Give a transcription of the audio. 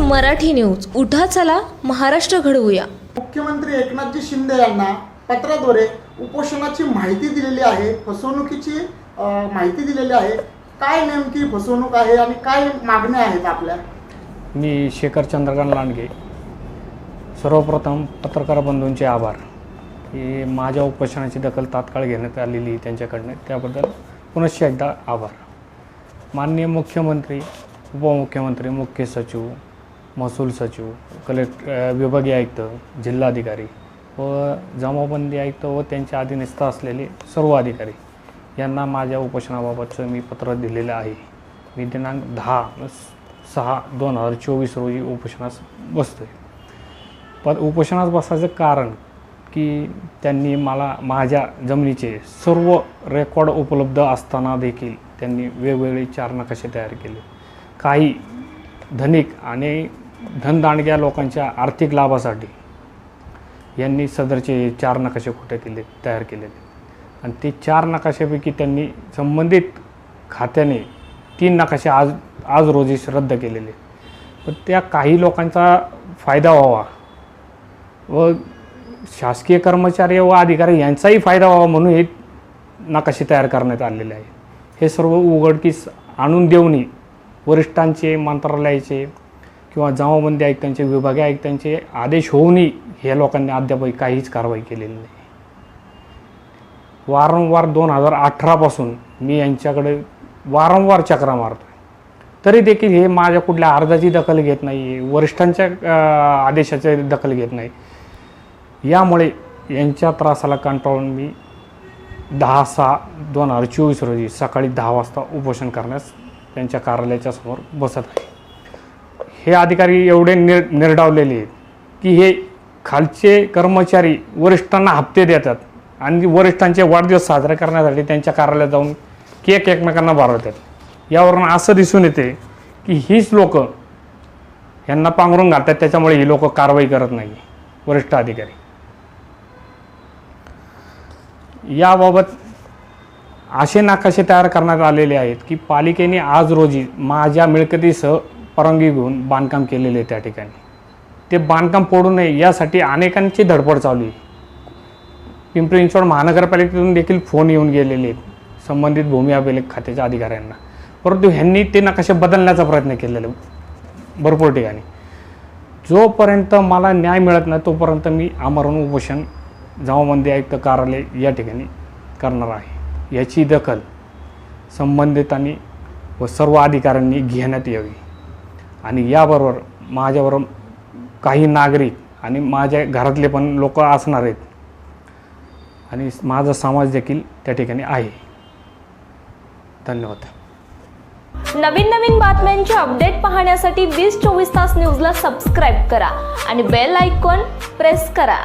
Marathi news. उठा चला महाराष्ट्र घडवूया. मुख्यमंत्री एकनाथजी शिंदे यांना पत्राद्वारे उपोषणाची माहिती दिलेली आहे फसवणुकीची अ, माहिती दिलेली आहे. काय नेमकी फसवणूक आहे आणि काय मागण्या आहेत आपल्या? मी शेखर चंद्रकांत लांडगे. सर्वप्रथम पत्रकार बंधूंचे आभार. की माझ्या उपोषणाची दखल तात्काळ घेण्यात आलेली आहे त्यांच्याकडनं. त्याबद्दल पुनश्च एकदा आभार. माननीय मुख्यमंत्री उपमुख्यमंत्री मुख्य सचिव महसूल सचिव कलेक्ट विभागीय आयुक्त जिल्हाधिकारी व जमाबंदी आयुक्त व त्यांच्या अधीनस्थ असलेले सर्व अधिकारी यांना माझ्या उपोषणाबाबतचं मी पत्र दिलेलं आहे. मी दिनांक दहा सहा दोन हजार चोवीस रोजी उपोषणास बसतो आहे पण उपोषणास बसायचं कारण की त्यांनी मला माझ्या जमिनीचे सर्व रेकॉर्ड उपलब्ध असताना देखील त्यांनी वेगवेगळे चार नकाशे तयार केले. काही धनिक आणि धनदांडग्या लोकांच्या आर्थिक लाभासाठी यांनी सदरचे चार नकाशे खोटे केले तयार केलेले आणि ते चार नकाशापैकी त्यांनी संबंधित खात्याने तीन नकाशे आज आज रोजी रद्द केलेले. पण त्या काही लोकांचा फायदा व्हावा व शासकीय कर्मचारी व अधिकारी यांचाही फायदा व्हावा म्हणून हे नकाशे तयार करण्यात आलेले आहे. हे सर्व उघडकीस आणून देऊनही वरिष्ठांचे मंत्रालयाचे किंवा जमाबंदी आयुक्तांचे विभागीय आयुक्तांचे आदेश होऊनही ह्या लोकांनी अद्याप काहीच कारवाई केलेली नाही. वारंवार दोन हजार अठरापासून मी यांच्याकडे वारंवार चक्रा मारतो तरी देखील हे माझ्या कुठल्या अर्जाची दखल घेत नाही वरिष्ठांच्या आदेशाचे आदेशाची दखल घेत नाही. यामुळे यांच्या त्रासाला कंटाळून मी दहा सहा दोन हजार चोवीस रोजी सकाळी दहा वाजता उपोषण करण्यास त्यांच्या कार्यालयाच्या समोर बसत आहे. हे अधिकारी एवढे निर निर्डावलेले आहेत की हे खालचे कर्मचारी वरिष्ठांना हप्ते देतात आणि वरिष्ठांचे वाढदिवस साजरे करण्यासाठी त्यांच्या कार्यालयात जाऊन केक एकमेकांना बारवतात. यावरून असं दिसून येते की हीच लोक यांना पांघरून घालतात त्याच्यामुळे ही लोक कारवाई करत नाही वरिष्ठ अधिकारी. याबाबत असे नकाशे तयार करण्यात आलेले आहेत की पालिकेने आज रोजी माझ्या मिळकतीसह परवानगी घेऊन बांधकाम केलेले आहे त्या ठिकाणी. ते बांधकाम पडू नये यासाठी अनेकांची धडपड चालू आहे. पिंपरी चिंचवड महानगरपालिकेतून देखील फोन येऊन गेलेले आहेत संबंधित भूमी अभिलेख खात्याच्या अधिकाऱ्यांना. परंतु ह्यांनी ते नकाशे बदलण्याचा प्रयत्न केलेला भरपूर ठिकाणी. जोपर्यंत मला न्याय मिळत नाही तोपर्यंत मी आमरण उपोषण जमाबंदी आयुक्त कार्यालय या ठिकाणी करणार आहे. याची दखल संबंधितांनी व सर्व अधिकाऱ्यांनी घेण्यात यावी. आणि याबरोबर माझ्याबरोबर काही नागरिक आणि माझ्या घरातले पण लोक असणार आहेत. आणि माझा समाज देखील त्या ठिकाणी आहे. धन्यवाद. नवीन नवीन बातम्यांचे अपडेट पाहण्यासाठी वीस चोवीस तास न्यूजला सबस्क्राईब करा आणि बेल आयकॉन प्रेस करा.